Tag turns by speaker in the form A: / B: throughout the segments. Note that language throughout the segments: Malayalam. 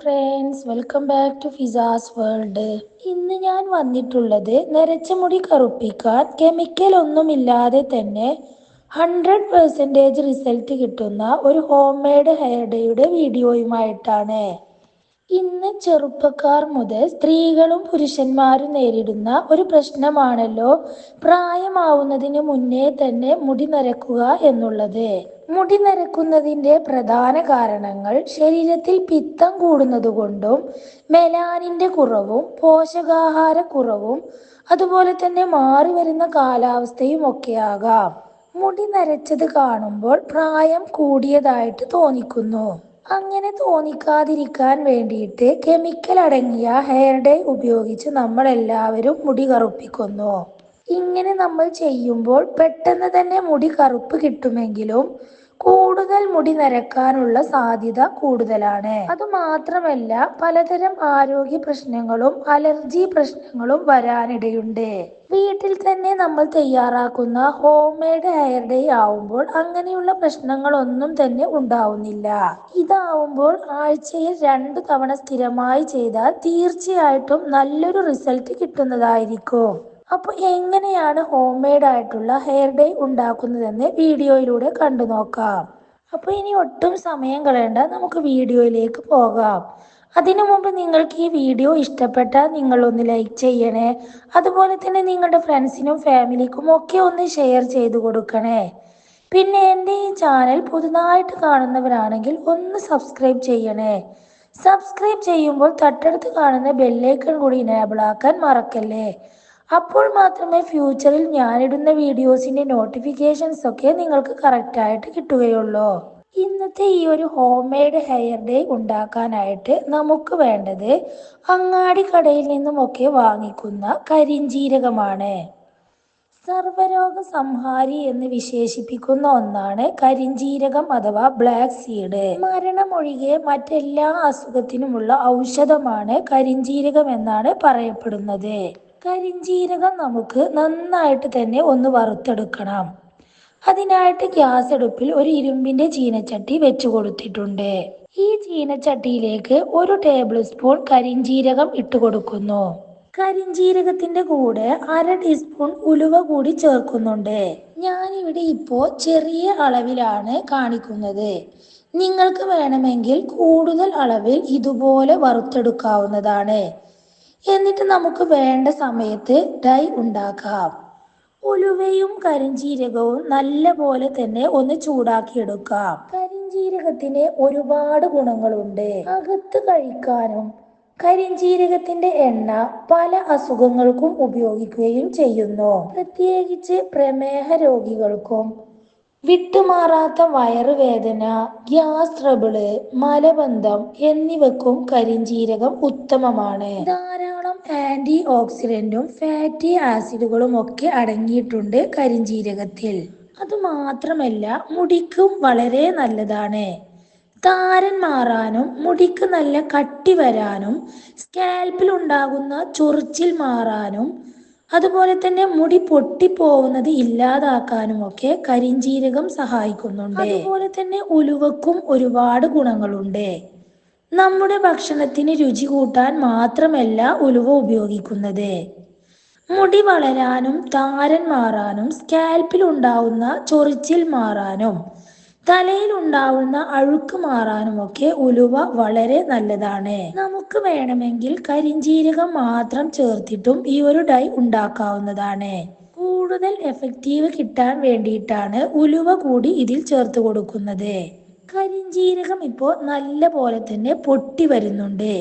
A: Friends welcome back to Fizas world ഇന്ന് ഞാൻ വന്നിട്ടുള്ളത് നരച്ച മുടി കറുപ്പിക്കാൻ കെമിക്കൽ ഒന്നുമില്ലാതെ തന്നെ ഹൺഡ്രഡ് പെർസെന്റേജ് റിസൾട്ട് കിട്ടുന്ന ഒരു ഹോം മെയ്ഡ് ഹെയർ ഡേയുടെ വീഡിയോയുമായിട്ടാണ്. ഇന്ന് ചെറുപ്പക്കാർ മുതൽ സ്ത്രീകളും പുരുഷന്മാരും നേരിടുന്ന ഒരു പ്രശ്നമാണല്ലോ പ്രായമാവുന്നതിന് മുന്നേ തന്നെ മുടി നരക്കുക എന്നുള്ളത്. മുടി നരക്കുന്നതിന്റെ പ്രധാന കാരണങ്ങൾ ശരീരത്തിൽ പിത്തം കൂടുന്നതുകൊണ്ടും മെലാനിന്റെ കുറവും പോഷകാഹാരക്കുറവും അതുപോലെ തന്നെ മാറി വരുന്ന കാലാവസ്ഥയും ഒക്കെ ആകാം മുടി നരച്ചത് കാണുമ്പോൾ പ്രായം കൂടിയതായിട്ട് തോന്നിക്കുന്നു. അങ്ങനെ തോന്നിക്കാതിരിക്കാൻ വേണ്ടിയിട്ട് കെമിക്കൽ അടങ്ങിയ ഹെയർ ഡേ ഉപയോഗിച്ച് നമ്മൾ എല്ലാവരും മുടി കറുപ്പിക്കുന്നു. ഇങ്ങനെ നമ്മൾ ചെയ്യുമ്പോൾ പെട്ടെന്ന് തന്നെ മുടി കറുപ്പ് കിട്ടുമെങ്കിലും കൂടുതൽ മുടി നരക്കാനുള്ള സാധ്യത കൂടുതലാണ്. അത് മാത്രമല്ല പലതരം ആരോഗ്യ പ്രശ്നങ്ങളും അലർജി പ്രശ്നങ്ങളും വരാനിടയുണ്ട്. വീട്ടിൽ തന്നെ നമ്മൾ തയ്യാറാക്കുന്ന ഹോം മെയ്ഡ് ഹെയർ ഡേ ആവുമ്പോൾ അങ്ങനെയുള്ള പ്രശ്നങ്ങളൊന്നും തന്നെ ഉണ്ടാവുന്നില്ല. ഇതാവുമ്പോൾ ആഴ്ചയിൽ രണ്ടു തവണ സ്ഥിരമായി ചെയ്താൽ തീർച്ചയായിട്ടും നല്ലൊരു റിസൾട്ട് കിട്ടുന്നതായിരിക്കും. അപ്പോൾ എങ്ങനെയാണ് ഹോം മെയ്ഡ് ആയിട്ടുള്ള ഹെയർ ഡേ ഉണ്ടാക്കുന്നതെന്ന് വീഡിയോയിലൂടെ കണ്ടു നോക്കാം. അപ്പോൾ ഇനി ഒട്ടും സമയം കളയണ്ട നമുക്ക് വീഡിയോയിലേക്ക് പോകാം. അതിനു മുമ്പ് നിങ്ങൾക്ക് ഈ വീഡിയോ ഇഷ്ടപ്പെട്ടാൽ നിങ്ങൾ ഒന്ന് ലൈക്ക് ചെയ്യണേ. അതുപോലെ തന്നെ നിങ്ങളുടെ ഫ്രണ്ട്സിനും ഫാമിലിക്കും ഒക്കെ ഒന്ന് ഷെയർ ചെയ്തു കൊടുക്കണേ. പിന്നെ എന്റെ ഈ ചാനൽ പുതുതായിട്ട് കാണുന്നവരാണെങ്കിൽ ഒന്ന് സബ്സ്ക്രൈബ് ചെയ്യണേ. സബ്സ്ക്രൈബ് ചെയ്യുമ്പോൾ തൊട്ടടുത്ത് കാണുന്ന ബെല്ലേക്കൺ കൂടി ഇനേബിൾ ആക്കാൻ മറക്കല്ലേ? അപ്പോൾ മാത്രമേ ഫ്യൂച്ചറിൽ ഞാനിടുന്ന വീഡിയോസിന്റെ നോട്ടിഫിക്കേഷൻസ് ഒക്കെ നിങ്ങൾക്ക് കറക്റ്റായിട്ട് കിട്ടുകയുള്ളൂ. ഇന്നത്തെ ഈ ഒരു ഹോം മെയ്ഡ് ഹെയർ ഡേ ഉണ്ടാക്കാനായിട്ട് നമുക്ക് വേണ്ടത് അങ്ങാടി കടയിൽ നിന്നുമൊക്കെ വാങ്ങിക്കുന്ന കരിഞ്ജീരകമാണ് സർവരോഗ സംഹാരി എന്ന് വിശേഷിപ്പിക്കുന്ന ഒന്നാണ് കരിഞ്ജീരകം അഥവാ ബ്ലാക്ക് സീഡ് മരണമൊഴികെ മറ്റെല്ലാ അസുഖത്തിനുമുള്ള ഔഷധമാണ് കരിഞ്ജീരകം എന്നാണ് പറയപ്പെടുന്നത്. കരിഞ്ജീരകം നമുക്ക് നന്നായിട്ട് തന്നെ ഒന്ന് വറുത്തെടുക്കണം. അതിനായിട്ട് ഗ്യാസ് അടുപ്പിൽ ഒരു ഇരുമ്പിന്റെ ചീനച്ചട്ടി വെച്ചു കൊടുത്തിട്ടുണ്ട്. ഈ ചീനച്ചട്ടിയിലേക്ക് ഒരു ടേബിൾ സ്പൂൺ കരിഞ്ജീരകം ഇട്ട് കൊടുക്കുന്നു. കരിഞ്ജീരകത്തിന്റെ കൂടെ അര ടീസ്പൂൺ ഉലുവ കൂടി ചേർക്കുന്നുണ്ട്. ഞാനിവിടെ ഇപ്പോ ചെറിയ അളവിലാണ് കാണിക്കുന്നത്. നിങ്ങൾക്ക് വേണമെങ്കിൽ കൂടുതൽ അളവിൽ ഇതുപോലെ വറുത്തെടുക്കാവുന്നതാണ്. എന്നിട്ട് നമുക്ക് വേണ്ട സമയത്ത് ഡൈ ഉണ്ടാക്കാം. ഉലുവയും കരിഞ്ചീരകവും നല്ല പോലെ തന്നെ ഒന്ന് ചൂടാക്കിയെടുക്കാം. കരിഞ്ചീരകത്തിന് ഒരുപാട് ഗുണങ്ങളുണ്ട്. അകത്ത് കഴിക്കാനും കരിഞ്ചീരകത്തിന്റെ എണ്ണ പല അസുഖങ്ങൾക്കും ഉപയോഗിക്കുകയും ചെയ്യുന്നു. പ്രത്യേകിച്ച് പ്രമേഹ രോഗികൾക്കും വിട്ടുമാറാത്ത വയറുവേദന ഗ്യാസ് ട്രബിൾ മലബന്ധം എന്നിവക്കും കരിഞ്ചീരകം ഉത്തമമാണ്. ധാരാളം ആന്റി ഓക്സിഡന്റും ഫാറ്റി ആസിഡുകളും ഒക്കെ അടങ്ങിയിട്ടുണ്ട് കരിഞ്ചീരകത്തിൽ. അത് മാത്രമല്ല മുടിക്കും വളരെ നല്ലതാണ്. താരൻ മാറാനും മുടിക്ക് നല്ല കട്ടി വരാനും സ്കാൽപ്പിൽ ഉണ്ടാകുന്ന ചൊറിച്ചിൽ മാറാനും അതുപോലെ തന്നെ മുടി പൊട്ടിപ്പോകുന്നത് ഇല്ലാതാക്കാനും ഒക്കെ കരിഞ്ചീരകം സഹായിക്കുന്നുണ്ട്. അതുപോലെ തന്നെ ഉലുവക്കും ഒരുപാട് ഗുണങ്ങളുണ്ട്. നമ്മുടെ ഭക്ഷണത്തിന് രുചി കൂട്ടാൻ മാത്രമല്ല ഉലുവ ഉപയോഗിക്കുന്നത്. മുടി വളരാനും താരൻ മാറാനും സ്കാൽപ്പിൽ ഉണ്ടാവുന്ന ചൊറിച്ചിൽ മാറാനും തലയിൽ ഉണ്ടാവുന്ന അഴുക്ക് മാറാനും ഒക്കെ ഉലുവ വളരെ നല്ലതാണ്. നമുക്ക് വേണമെങ്കിൽ കരിഞ്ജീരകം മാത്രം ചേർത്തിട്ടും ഈ ഒരു ഡൈ ഉണ്ടാക്കാവുന്നതാണ്. കൂടുതൽ എഫക്റ്റീവ് കിട്ടാൻ വേണ്ടിയിട്ടാണ് ഉലുവ കൂടി ഇതിൽ ചേർത്ത് കൊടുക്കുന്നത്. കരിഞ്ജീരകം ഇപ്പോൾ നല്ല പോലെ തന്നെ പൊട്ടി വരുന്നുണ്ട്.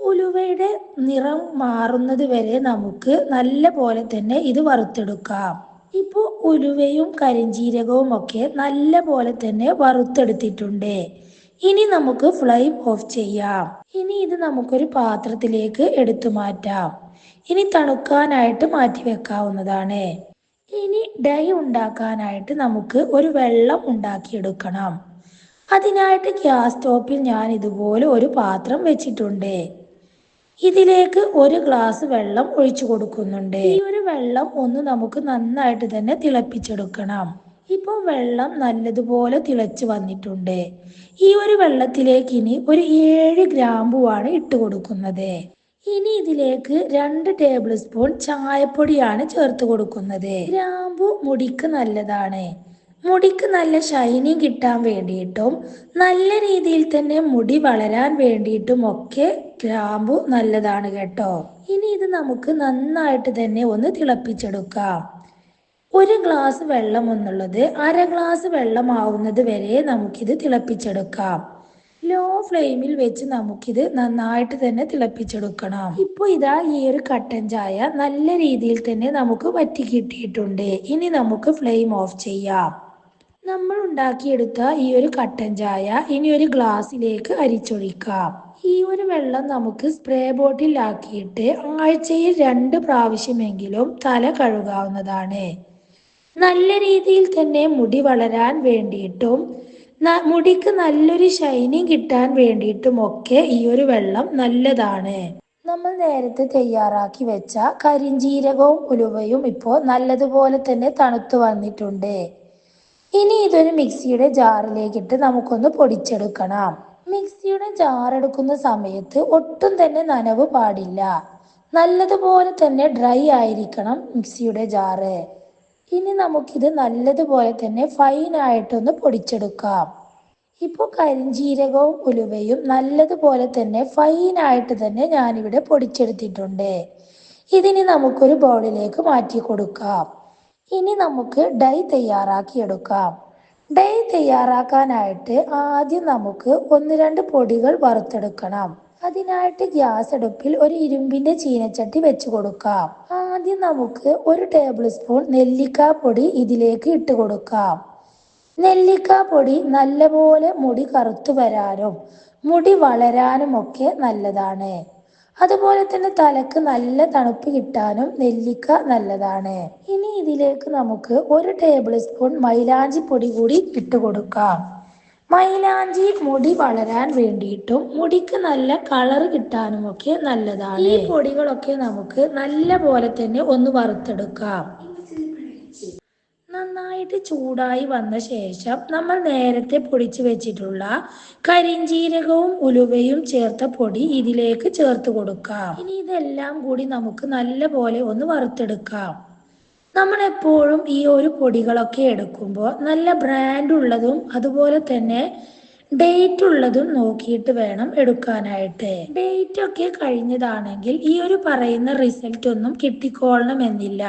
A: ഉലുവയുടെ നിറം മാറുന്നത് വരെ നമുക്ക് നല്ല പോലെ തന്നെ ഇത് വറുത്തെടുക്കാം. ഇപ്പോൾ ഉലുവയും കരിഞ്ചീരകവും ഒക്കെ നല്ല പോലെ തന്നെ വറുത്തെടുത്തിട്ടുണ്ട്. ഇനി നമുക്ക് ഫ്ലെയിം ഓഫ് ചെയ്യാം. ഇനി ഇത് നമുക്കൊരു പാത്രത്തിലേക്ക് എടുത്തു മാറ്റാം. ഇനി തണുക്കാനായിട്ട് മാറ്റി വെക്കാവുന്നതാണ്. ഇനി ഡൈ ഉണ്ടാക്കാനായിട്ട് നമുക്ക് ഒരു വെള്ളം ഉണ്ടാക്കിയെടുക്കണം. അതിനായിട്ട് ഗ്യാസ് സ്റ്റോപ്പിൽ ഞാൻ ഇതുപോലെ ഒരു പാത്രം വെച്ചിട്ടുണ്ട്. ഇതിലേക്ക് ഒരു ഗ്ലാസ് വെള്ളം ഒഴിച്ചു കൊടുക്കുന്നുണ്ട്. ഈ ഒരു വെള്ളം ഒന്ന് നമുക്ക് നന്നായിട്ട് തന്നെ തിളപ്പിച്ചെടുക്കണം. ഇപ്പോൾ വെള്ളം നല്ലതുപോലെ തിളച്ച് വന്നിട്ടുണ്ട്. ഈ ഒരു വെള്ളത്തിലേക്ക് ഇനി ഒരു ഏഴ് ഗ്രാമ്പുവാണ് ഇട്ട് കൊടുക്കുന്നത്. ഇനി ഇതിലേക്ക് രണ്ട് ടേബിൾ സ്പൂൺ ചായപ്പൊടിയാണ് ചേർത്ത് കൊടുക്കുന്നത്. ഗ്രാമ്പു മുടിക്ക് നല്ലതാണ്. മുടിക്ക് നല്ല ഷൈനി കിട്ടാൻ വേണ്ടിയിട്ടും നല്ല രീതിയിൽ തന്നെ മുടി വളരാൻ വേണ്ടിയിട്ടും ഒക്കെ ഗ്രാമ്പു നല്ലതാണ് കേട്ടോ. ഇനി ഇത് നമുക്ക് നന്നായിട്ട് തന്നെ ഒന്ന് തിളപ്പിച്ചെടുക്കാം. ഒരു ഗ്ലാസ് വെള്ളം എന്നുള്ളത് അര ഗ്ലാസ് വെള്ളമാവുന്നത് വരെ നമുക്കിത് തിളപ്പിച്ചെടുക്കാം. ലോ ഫ്ലെയിമിൽ വെച്ച് നമുക്കിത് നന്നായിട്ട് തന്നെ തിളപ്പിച്ചെടുക്കണം. ഇപ്പോൾ ഇതാ ഈ ഒരു കട്ടൻ ചായ നല്ല രീതിയിൽ തന്നെ നമുക്ക് വറ്റി കിട്ടിയിട്ടുണ്ട്. ഇനി നമുക്ക് ഫ്ലെയിം ഓഫ് ചെയ്യാം. നമ്മൾ ഉണ്ടാക്കിയെടുത്ത ഈ ഒരു കട്ടൻ ചായ ഇനി ഒരു ഗ്ലാസ്സിലേക്ക് അരിച്ചൊഴിക്കാം. ഈ ഒരു വെള്ളം നമുക്ക് സ്പ്രേ ബോട്ടിലാക്കിയിട്ട് ആഴ്ചയിൽ രണ്ട് പ്രാവശ്യമെങ്കിലും തല കഴുകാവുന്നതാണ്. നല്ല രീതിയിൽ തന്നെ മുടി വളരാൻ വേണ്ടിയിട്ടും മുടിക്ക് നല്ലൊരു ഷൈനിങ് കിട്ടാൻ വേണ്ടിയിട്ടും ഒക്കെ ഈ ഒരു വെള്ളം നല്ലതാണ്. നമ്മൾ നേരത്തെ തയ്യാറാക്കി വെച്ച കരിഞ്ജീരകവും ഉലുവയും ഇപ്പോൾ നല്ലതുപോലെ തന്നെ തണുത്തു വന്നിട്ടുണ്ട്. ഇനി ഇതൊരു മിക്സിയുടെ ജാറിലേക്കിട്ട് നമുക്കൊന്ന് പൊടിച്ചെടുക്കണം. മിക്സിയുടെ ജാറെടുക്കുന്ന സമയത്ത് ഒട്ടും തന്നെ നനവ് പാടില്ല. നല്ലതുപോലെ തന്നെ ഡ്രൈ ആയിരിക്കണം മിക്സിയുടെ ജാറ്. ഇനി നമുക്കിത് നല്ലതുപോലെ തന്നെ ഫൈൻ ആയിട്ടൊന്ന് പൊടിച്ചെടുക്കാം. ഇപ്പോൾ കരിഞ്ജീരകവും ഉലുവയും നല്ലതുപോലെ തന്നെ ഫൈൻ ആയിട്ട് തന്നെ ഞാനിവിടെ പൊടിച്ചെടുത്തിട്ടുണ്ട്. ഇതിനി നമുക്കൊരു ബൗളിലേക്ക് മാറ്റി കൊടുക്കാം ഇനി നമുക്ക് ഡൈ തയ്യാറാക്കി എടുക്കാം ഡൈ തയ്യാറാക്കാനായിട്ട് ആദ്യം നമുക്ക് ഒന്ന് രണ്ട് പൊടികൾ വറുത്തെടുക്കണം. അതിനായിട്ട് ഗ്യാസ് അടുപ്പിൽ ഒരു ഇരുമ്പിന്റെ ചീനച്ചട്ടി വെച്ച് കൊടുക്കാം. ആദ്യം നമുക്ക് ഒരു ടേബിൾ സ്പൂൺ നെല്ലിക്കാ പൊടി ഇതിലേക്ക് ഇട്ട് കൊടുക്കാം. നെല്ലിക്കാ പൊടി നല്ലപോലെ മുടി കറുത്തു വരാനും മുടി വളരാനും ഒക്കെ നല്ലതാണ്. അതുപോലെ തന്നെ തലക്ക് നല്ല തണുപ്പ് കിട്ടാനും നെല്ലിക്ക നല്ലതാണ്. ഇനി ഇതിലേക്ക് നമുക്ക് ഒരു ടേബിൾ സ്പൂൺ മൈലാഞ്ചി പൊടി കൂടി ഇട്ട് കൊടുക്കാം. മൈലാഞ്ചി മുടി വളരാൻ വേണ്ടിയിട്ടും മുടിക്ക് നല്ല കളർ കിട്ടാനും ഒക്കെ നല്ലതാണ്. ഈ പൊടികളൊക്കെ നമുക്ക് നല്ല പോലെ തന്നെ ഒന്ന് വറുത്തെടുക്കാം. നന്നായിട്ട് ചൂടായി വന്ന ശേഷം നമ്മൾ നേരത്തെ പൊടിച്ചു വെച്ചിട്ടുള്ള കരിഞ്ജീരകവും ഉലുവയും ചേർത്ത പൊടി ഇതിലേക്ക് ചേർത്ത് കൊടുക്കാം. ഇനി ഇതെല്ലാം കൂടി നമുക്ക് നല്ല പോലെ ഒന്ന് വറുത്തെടുക്കാം. നമ്മൾ എപ്പോഴും ഈ ഒരു പൊടികളൊക്കെ എടുക്കുമ്പോൾ നല്ല ബ്രാൻഡ് ഉള്ളതും അതുപോലെ തന്നെ ഡേറ്റ് ഉള്ളതും നോക്കിയിട്ട് വേണം എടുക്കാനായിട്ട്. ഡേറ്റ് ഒക്കെ കഴിഞ്ഞതാണെങ്കിൽ ഈ ഒരു പറയുന്ന റിസൾട്ട് ഒന്നും കിട്ടിക്കോളണം എന്നില്ല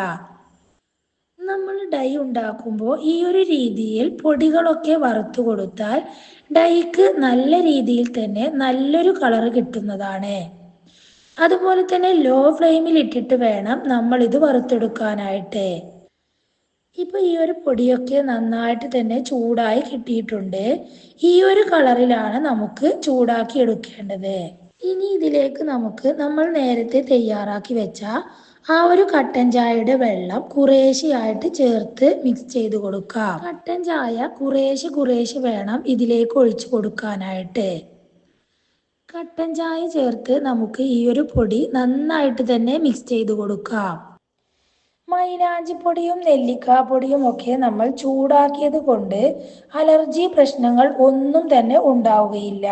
A: നമ്മൾ ഡൈ ഉണ്ടാക്കുമ്പോൾ ഈ ഒരു രീതിയിൽ പൊടികളൊക്കെ വറുത്തു കൊടുത്താൽ ഡൈക്ക് നല്ല രീതിയിൽ തന്നെ നല്ലൊരു കളർ കിട്ടുന്നതാണ്. അതുപോലെ തന്നെ ലോ ഫ്ലെയിമിൽ ഇട്ടിട്ട് വേണം നമ്മൾ ഇത് വറുത്തെടുക്കാനായിട്ട്. ഇപ്പൊ ഈ ഒരു പൊടിയൊക്കെ നന്നായിട്ട് തന്നെ ചൂടായി കിട്ടിയിട്ടുണ്ട്. ഈ ഒരു കളറിലാണ് നമുക്ക് ചൂടാക്കി എടുക്കേണ്ടത്. ഇനി ഇതിലേക്ക് നമുക്ക് നമ്മൾ നേരത്തെ തയ്യാറാക്കി വെച്ച ആ ഒരു കട്ടൻ ചായയുടെ വെള്ളം കുറേശ്ശെയായിട്ട് ചേർത്ത് മിക്സ് ചെയ്ത് കൊടുക്കാം. കട്ടൻ ചായ കുറേശ്ശെ കുറേശ്ശെ വേണം ഇതിലേക്ക് ഒഴിച്ചു കൊടുക്കാനായിട്ട്. കട്ടൻ ചായ ചേർത്ത് നമുക്ക് ഈ ഒരു പൊടി നന്നായിട്ട് തന്നെ മിക്സ് ചെയ്ത് കൊടുക്കാം. മൈലാഞ്ചിപ്പൊടിയും നെല്ലിക്കാപ്പൊടിയും ഒക്കെ നമ്മൾ ചൂടാക്കിയത് കൊണ്ട് അലർജി പ്രശ്നങ്ങൾ ഒന്നും തന്നെ ഉണ്ടാവുകയില്ല.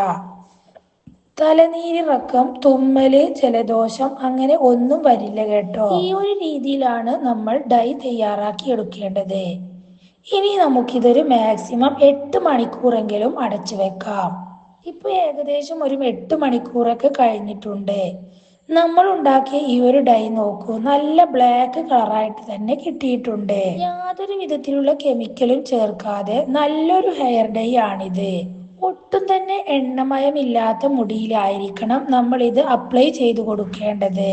A: തലനീരിറക്കം തുമ്മൽ ജലദോഷം അങ്ങനെ ഒന്നും വരില്ല കേട്ടോ. ഈ ഒരു രീതിയിലാണ് നമ്മൾ ഡൈ തയ്യാറാക്കി എടുക്കേണ്ടത്. ഇനി നമുക്കിതൊരു മാക്സിമം എട്ട് മണിക്കൂറെങ്കിലും അടച്ചു വെക്കാം. ഇപ്പൊ ഏകദേശം ഒരു എട്ട് മണിക്കൂറൊക്കെ കഴിഞ്ഞിട്ടുണ്ട്. നമ്മൾ ഉണ്ടാക്കിയ ഈ ഒരു ഡൈ നോക്കൂ നല്ല ബ്ലാക്ക് കളറായിട്ട് തന്നെ കിട്ടിയിട്ടുണ്ട്. യാതൊരു വിധത്തിലുള്ള കെമിക്കലും ചേർക്കാതെ നല്ലൊരു ഹെയർ ഡൈ ആണിത്. ഒട്ടും തന്നെ എണ്ണമയമില്ലാത്ത മുടിയിലായിരിക്കണം നമ്മൾ ഇത് അപ്ലൈ ചെയ്തു കൊടുക്കേണ്ടത്.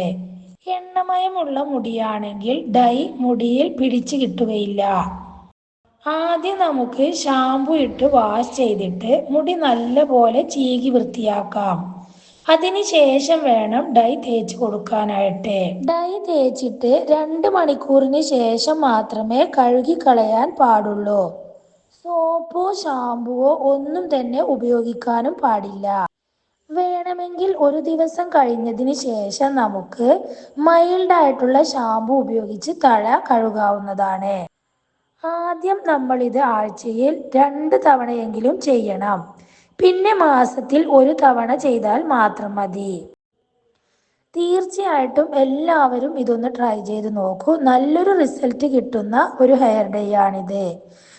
A: എണ്ണമയമുള്ള മുടിയാണെങ്കിൽ ഡൈ മുടിയിൽ പിടിച്ചു കിട്ടുകയില്ല. ആദ്യം നമുക്ക് ഷാമ്പു ഇട്ട് വാഷ് ചെയ്തിട്ട് മുടി നല്ലപോലെ ചീകി വൃത്തിയാക്കാം. അതിനുശേഷം വേണം ഡൈ തേച്ച് കൊടുക്കാനായിട്ട്. ഡൈ തേച്ചിട്ട് രണ്ട് മണിക്കൂറിന് ശേഷം മാത്രമേ കഴുകി കളയാൻ പാടുള്ളൂ. സോപ്പോ ഷാമ്പുവോ ഒന്നും തന്നെ ഉപയോഗിക്കാനും പാടില്ല. വേണമെങ്കിൽ ഒരു ദിവസം കഴിഞ്ഞതിന് ശേഷം നമുക്ക് മൈൽഡ് ആയിട്ടുള്ള ഷാമ്പു ഉപയോഗിച്ച് തല കഴുകാവുന്നതാണ്. ആദ്യം നമ്മൾ ഇത് ആഴ്ചയിൽ രണ്ട് തവണയെങ്കിലും ചെയ്യണം. പിന്നെ മാസത്തിൽ ഒരു തവണ ചെയ്താൽ മാത്രം മതി. തീർച്ചയായിട്ടും എല്ലാവരും ഇതൊന്ന് ട്രൈ ചെയ്ത് നോക്കൂ. നല്ലൊരു റിസൾട്ട് കിട്ടുന്ന ഒരു ഹെയർ ഡേ ആണിത്.